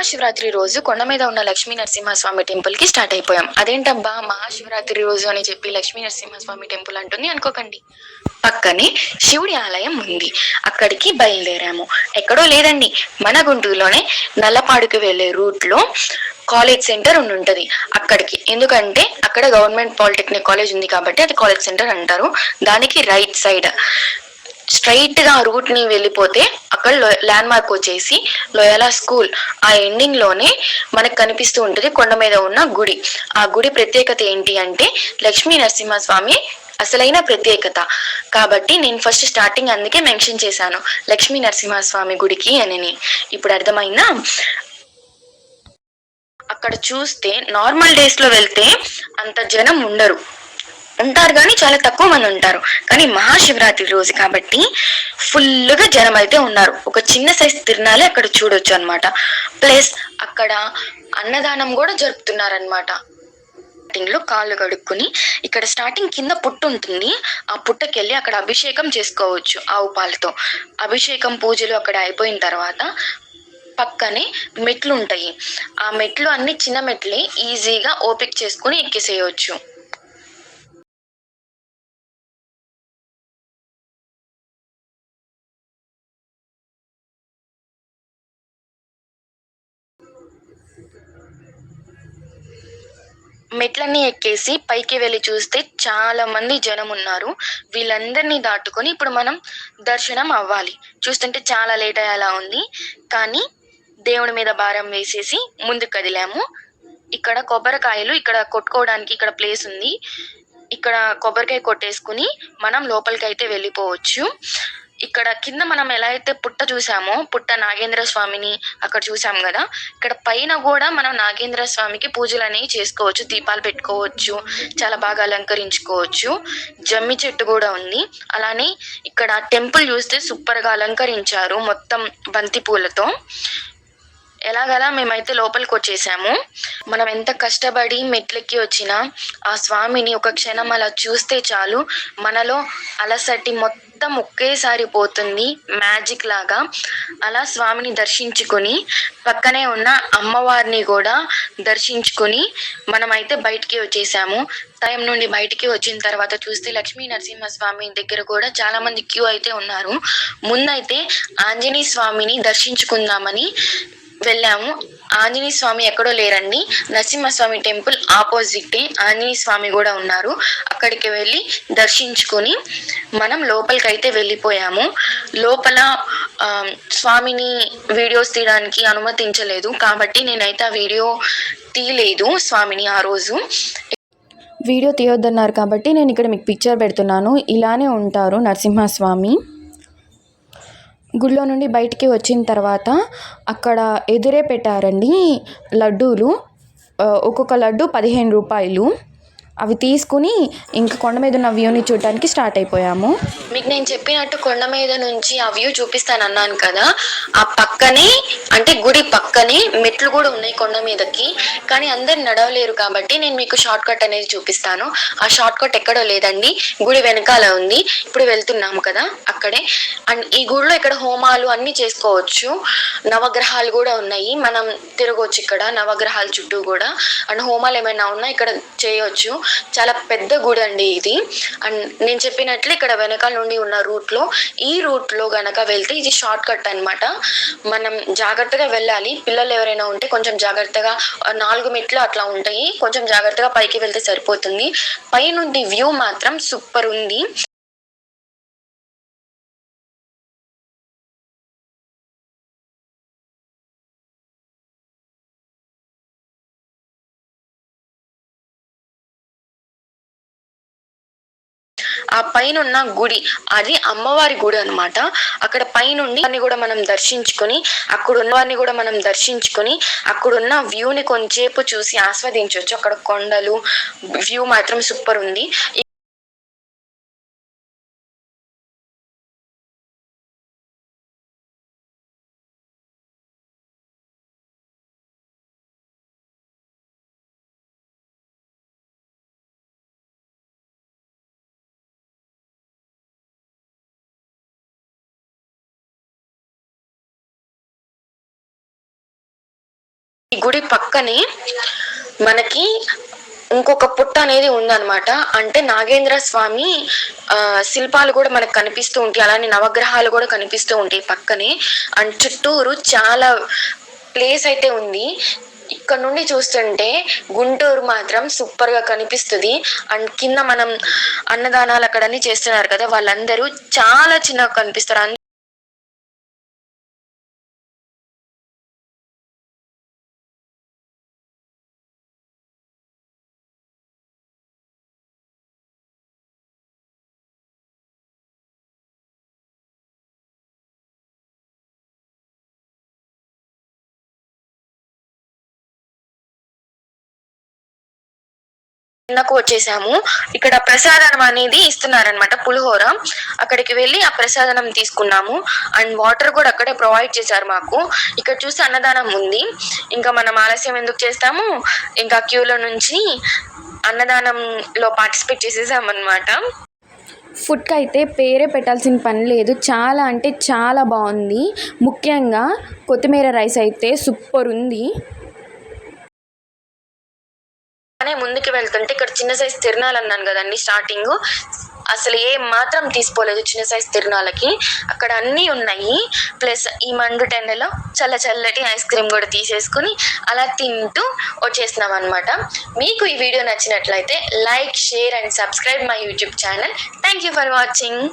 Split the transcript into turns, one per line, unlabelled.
మహాశివరాత్రి రోజు కొండ మీద ఉన్న లక్ష్మీ నరసింహస్వామి టెంపుల్కి స్టార్ట్ అయిపోయాం. అదేంటబ్బా మహాశివరాత్రి రోజు అని చెప్పి లక్ష్మీ నరసింహస్వామి టెంపుల్ అంటుంది అనుకోకండి. పక్కనే శివుడి ఆలయం ఉంది. అక్కడికి బయలుదేరాము. ఎక్కడో లేదండి మన గుంటూరులోనే నల్లపాడుకు వెళ్ళే రూట్లో కాలేజ్ సెంటర్ ఉండి ఉంటది. అక్కడికి. ఎందుకంటే అక్కడ గవర్నమెంట్ పాలిటెక్నిక్ కాలేజ్ ఉంది కాబట్టి అది కాలేజ్ సెంటర్ అంటారు. దానికి రైట్ సైడ్ స్ట్రైట్గా రూట్ని వెళ్ళిపోతే అక్కడ ల్యాండ్ మార్క్ వచ్చేసి లోయలా స్కూల్ ఆ ఎండింగ్లోనే మనకు కనిపిస్తూ ఉంటుంది కొండ మీద ఉన్న గుడి. ఆ గుడి ప్రత్యేకత ఏంటి అంటే లక్ష్మీ నరసింహస్వామి అసలైన ప్రత్యేకత. కాబట్టి నేను ఫస్ట్ స్టార్టింగ్ అందుకే మెన్షన్ చేశాను లక్ష్మీ నరసింహస్వామి గుడికి అని ఇప్పుడు అర్థమైందా? అక్కడ చూస్తే నార్మల్ డేస్లో వెళ్తే అంత జనం ఉండరు. ఉంటారు కానీ చాలా తక్కువ మంది ఉంటారు. కానీ మహాశివరాత్రి రోజు కాబట్టి ఫుల్గా జనం అయితే ఉన్నారు. ఒక చిన్న సైజ్ తిరణాలే అక్కడ చూడొచ్చు అన్నమాట. ప్లస్ అక్కడ అన్నదానం కూడా జరుపుతున్నారనమాట స్టార్టింగ్లో కాళ్ళు కడుక్కుని ఇక్కడ స్టార్టింగ్ కింద పుట్టు ఉంటుంది. ఆ పుట్టకెళ్ళి అక్కడ అభిషేకం చేసుకోవచ్చు ఆవు పాలతో. అభిషేకం పూజలు అక్కడ అయిపోయిన తర్వాత పక్కనే మెట్లు ఉంటాయి. ఆ మెట్లు అన్ని చిన్న మెట్లే ఈజీగా ఓపిక చేసుకుని ఎక్కిసేయవచ్చు మెట్లన్నీ ఎక్కేసి పైకి వెళ్ళి చూస్తే చాలా మంది జనం ఉన్నారు. వీళ్ళందరినీ దాటుకొని ఇప్పుడు మనం దర్శనం అవ్వాలి. చూస్తుంటే చాలా లేట్ అయ్యేలా ఉంది. కానీ దేవుడి మీద భారం వేసేసి ముందుకు కదిలాము. ఇక్కడ కొబ్బరికాయలు ఇక్కడ కొట్టుకోవడానికి ఇక్కడ ప్లేస్ ఉంది. ఇక్కడ కొబ్బరికాయ కొట్టేసుకుని మనం లోపలికి అయితే వెళ్ళిపోవచ్చు. ఇక్కడ కింద మనం ఎలా అయితే పుట్ట చూసామో పుట్ట నాగేంద్ర స్వామిని అక్కడ చూసాం కదా ఇక్కడ పైన కూడా మనం నాగేంద్ర స్వామికి పూజలు అనేవి చేసుకోవచ్చు దీపాలు పెట్టుకోవచ్చు చాలా బాగా అలంకరించుకోవచ్చు. జమ్మి చెట్టు కూడా ఉంది. అలానే ఇక్కడ టెంపుల్ చూస్తే సూపర్గా అలంకరించారు మొత్తం బంతి పూలతో ఎలాగలా మేమైతే లోపలికి వచ్చేసాము మనం ఎంత కష్టపడి మెట్లెక్కి వచ్చినా ఆ స్వామిని ఒక క్షణం అలా చూస్తే చాలు. మనలో అలసటి మొత్తం ఒకేసారి పోతుంది మ్యాజిక్ లాగా. అలా స్వామిని దర్శించుకొని పక్కనే ఉన్న అమ్మవారిని కూడా దర్శించుకొని మనమైతే బయటికి వచ్చేసాము. టైం నుండి బయటికి వచ్చిన తర్వాత చూస్తే లక్ష్మీ నరసింహస్వామి దగ్గర కూడా చాలా మంది క్యూ అయితే ఉన్నారు. ముందైతే ఆంజనేయ స్వామిని దర్శించుకుందామని వెళ్ళాము. ఆంజనేయ స్వామి ఎక్కడో లేరండి. నరసింహస్వామి టెంపుల్ ఆపోజిట్ ఆంజనేయ స్వామి కూడా ఉన్నారు. అక్కడికి వెళ్ళి దర్శించుకొని మనం లోపలికి అయితే వెళ్ళిపోయాము. లోపల స్వామిని వీడియోస్ తీయడానికి అనుమతించలేదు. కాబట్టి నేనైతే ఆ వీడియో తీయలేదు స్వామిని ఆ రోజు. వీడియో తీయొద్దన్నారు కాబట్టి నేను ఇక్కడ మీకు పిక్చర్ పెడుతున్నాను. ఇలానే ఉంటారు నరసింహస్వామి. గుళ్ళో నుండి బయటికి వచ్చిన తర్వాత అక్కడ ఎదురే పెట్టారండి లడ్డూలు. ఒక్కొక్క లడ్డు పదిహేను రూపాయలు. అవి తీసుకుని ఇంకా కొండ మీద ఉన్న వ్యూని చూడటానికి స్టార్ట్ అయిపోయాము. మీకు నేను చెప్పినట్టు కొండ మీద నుంచి ఆ వ్యూ చూపిస్తాను అన్నాను కదా ఆ పక్కనే అంటే గుడి పక్కనే మెట్లు కూడా ఉన్నాయి కొండ మీదకి కానీ అందరు నడవలేరు కాబట్టి నేను మీకు షార్ట్ కట్ అనేది చూపిస్తాను. ఆ షార్ట్ కట్ ఎక్కడో లేదండి గుడి వెనకాల ఉంది. ఇప్పుడు వెళ్తున్నాము కదా అక్కడే. అండ్ ఈ గుడిలో ఇక్కడ హోమాలు అన్ని చేసుకోవచ్చు. నవగ్రహాలు కూడా ఉన్నాయి. మనం తిరగవచ్చు ఇక్కడ నవగ్రహాల చుట్టూ కూడా. అండ్ హోమాలు ఏమైనా ఉన్నా ఇక్కడ చేయవచ్చు చాలా పెద్ద గుడి అండి ఇది. అండ్ నేను చెప్పినట్లు ఇక్కడ వెనకాల నుండి ఉన్న రూట్లో ఈ రూట్లో గనక వెళ్తే ఇది షార్ట్ కట్ అనమాట మనం జాగ్రత్తగా వెళ్ళాలి. పిల్లలు ఎవరైనా ఉంటే కొంచెం జాగ్రత్తగా నాలుగు మెట్లు అట్లా ఉంటాయి. కొంచెం జాగ్రత్తగా పైకి వెళ్తే సరిపోతుంది. పైనుండి వ్యూ మాత్రం సూపర్ ఉంది. ఆ పైన ఉన్న గుడి అది అమ్మవారి గుడి అనమాట అక్కడ పైనుండి కూడా మనం దర్శించుకొని అక్కడ ఉన్నవారిని కూడా మనం దర్శించుకొని అక్కడున్న వ్యూని కొంచెంసేపు చూసి ఆస్వాదించవచ్చు. అక్కడ కొండలు వ్యూ మాత్రం సూపర్ ఉంది. ఈ గుడి పక్కనే మనకి ఇంకొక పుట్ట అనేది ఉందన్నమాట. అంటే నాగేంద్ర స్వామి ఆ, శిల్పాలు కూడా మనకు కనిపిస్తూ ఉంటాయి. అలానే నవగ్రహాలు కూడా కనిపిస్తూ ఉంటాయి పక్కనే. అండ్ చుట్టూరు చాలా ప్లేస్ అయితే ఉంది. ఇక్కడ నుండి చూస్తుంటే గుంటూరు మాత్రం సూపర్గా కనిపిస్తుంది. అండ్ కింద మనం అన్నదానాలు అక్కడన్నీ చేస్తున్నారు కదా వాళ్ళందరూ చాలా చిన్నగా కనిపిస్తారు. అంద- కిందకు వచ్చేసాము. ఇక్కడ ప్రసాదం అనేది ఇస్తున్నారనమాట పులిహోర. అక్కడికి వెళ్ళి ఆ ప్రసాదనం తీసుకున్నాము. అండ్ వాటర్ కూడా అక్కడే ప్రొవైడ్ చేశారు మాకు. ఇక్కడ చూసి అన్నదానం ఉంది. ఇంకా మనం ఆలస్యం ఎందుకు చేస్తాము? ఇంకా క్యూలో నుంచి అన్నదానంలో పార్టిసిపేట్ చేసేసాం
ఫుడ్కి అయితే పేరే పెట్టాల్సిన పని లేదు. చాలా అంటే చాలా బాగుంది. ముఖ్యంగా కొత్తిమీర రైస్ అయితే సూపర్ ఉంది.
అనే ముందుకు వెళ్తుంటే ఇక్కడ చిన్న సైజ్ తిరణాలు అన్నాను కదండి స్టార్టింగ్ అసలు ఏ మాత్రం తీసుకోలేదు చిన్న సైజ్ తిరణాలకి అక్కడ అన్నీ ఉన్నాయి. ప్లస్ ఈ మండు టెండలో చల్ల చల్లటి ఐస్ క్రీమ్ కూడా తీసేసుకుని అలా తింటూ వచ్చేసినాం అనమాట మీకు ఈ వీడియో నచ్చినట్లయితే like share and subscribe my YouTube channel thank you for watching